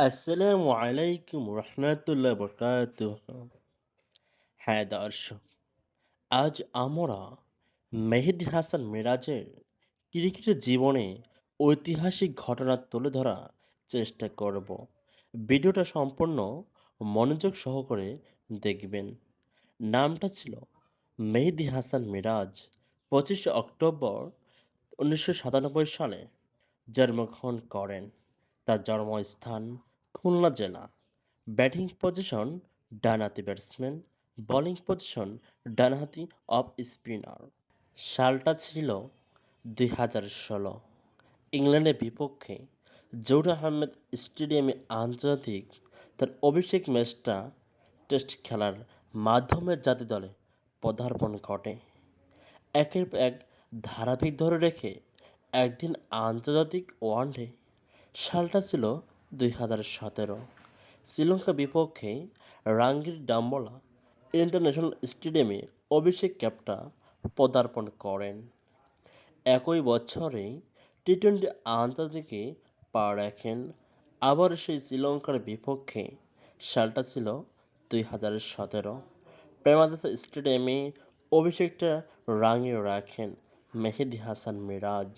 আসসালামু আলাইকুম রহমতুল্লাহ বরকাতুহ হ্যাঁ দর্শক আজ আমরা মেহেদি হাসান মিরাজের ক্রিকেটের জীবনে ঐতিহাসিক ঘটনা তুলে ধরার চেষ্টা করব। ভিডিওটা সম্পূর্ণ মনোযোগ সহকারে দেখবেন। নামটা ছিল মেহেদি হাসান মিরাজ, পঁচিশে অক্টোবর উনিশশো সাতানব্বই সালে জন্মগ্রহণ করেন। তার জন্মস্থান খুলনা জেলা। ব্যাটিং পজিশন ডানহাতি ব্যাটসম্যান, বোলিং পজিশন ডানহাতি অফ স্পিনার। সালটা ছিল দুই হাজার ষোলো। ইংল্যান্ডের বিপক্ষে জৌর আহমেদ স্টেডিয়ামে আন্তর্জাতিক তার অভিষেক ম্যাচটা টেস্ট খেলার মাধ্যমে জাতীয় দলে পদার্পণ ঘটে। একের এক ধারাবাহিক ধরে রেখে একদিন আন্তর্জাতিক ওয়ানডে। সালটা ছিল দুই হাজার সতেরো। শ্রীলঙ্কা বিপক্ষে রাঙ্গির ডাম্বলা ইন্টারন্যাশনাল স্টেডিয়ামে অভিষেক ক্যাপটা পদার্পণ করেন। একই বছরে টি টোয়েন্টি আন্তর্জাতিকে পা রাখেন। আবার সেই শ্রীলঙ্কার বিপক্ষে সালটা ছিল দুই হাজার সতেরো। প্রেমাদাসা স্টেডিয়ামে অভিষেকটা রাঙিয়ে রাখেন মেহেদি হাসান মিরাজ।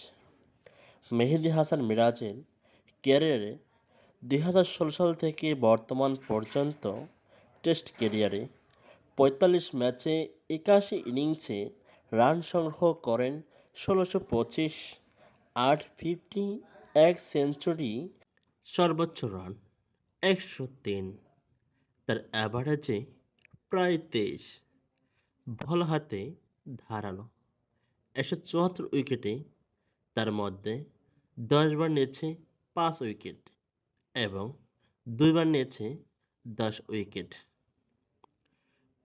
মেহেদি হাসান মিরাজের ক্যারিয়ারে দুই হাজার ষোলো সাল থেকে বর্তমান পর্যন্ত টেস্ট ক্যারিয়ারে পঁয়তাল্লিশ ম্যাচে একাশি ইনিংসে রান সংগ্রহ করেন ষোলোশো পঁচিশ, আট ফিফটি, এক সেঞ্চুরি, সর্বোচ্চ রান একশো তিন। তার অ্যাভারেজে প্রায় তেইশ। বল হাতে ধারালো। একশো চুয়াত্তর উইকেটে তার মধ্যে দশবার নিয়েছে পাঁচ উইকেট। এবং দুইবার নিয়েছে দশ উইকেট।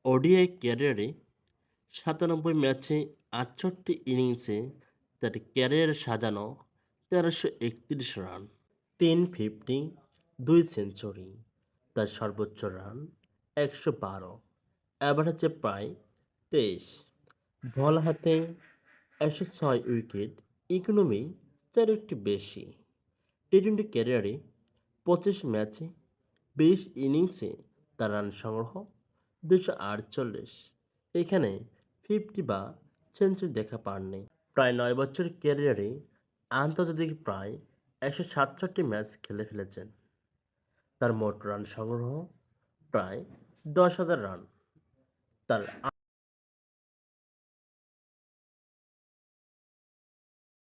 ওডিআই ক্যারিয়ারে সাতানব্বই ম্যাচে আটষট্টি ইনিংসে তার ক্যারিয়ার সাজানো তেরোশো একত্রিশ রান, তিন ফিফটি দুই সেঞ্চুরি, তার সর্বোচ্চ রান একশো বারো অ্যাভারেজে প্রায় তেইশ। বল হাতে একশো ছয় উইকেট, ইকোনমি চার বেশি। টি টোয়েন্টি ক্যারিয়ারে পঁচিশ ম্যাচে বিশ ইনিংসে তার রান সংগ্রহ দুশো আটচল্লিশ। এখানে ফিফটি বা সেঞ্চুরি দেখা পাননি প্রায় নয় বছর ক্যারিয়ারে আন্তর্জাতিক প্রায় একশো সাতষট্টি ম্যাচ খেলে ফেলেছেন। তার মোট রান সংগ্রহ প্রায় দশ হাজার রান। তার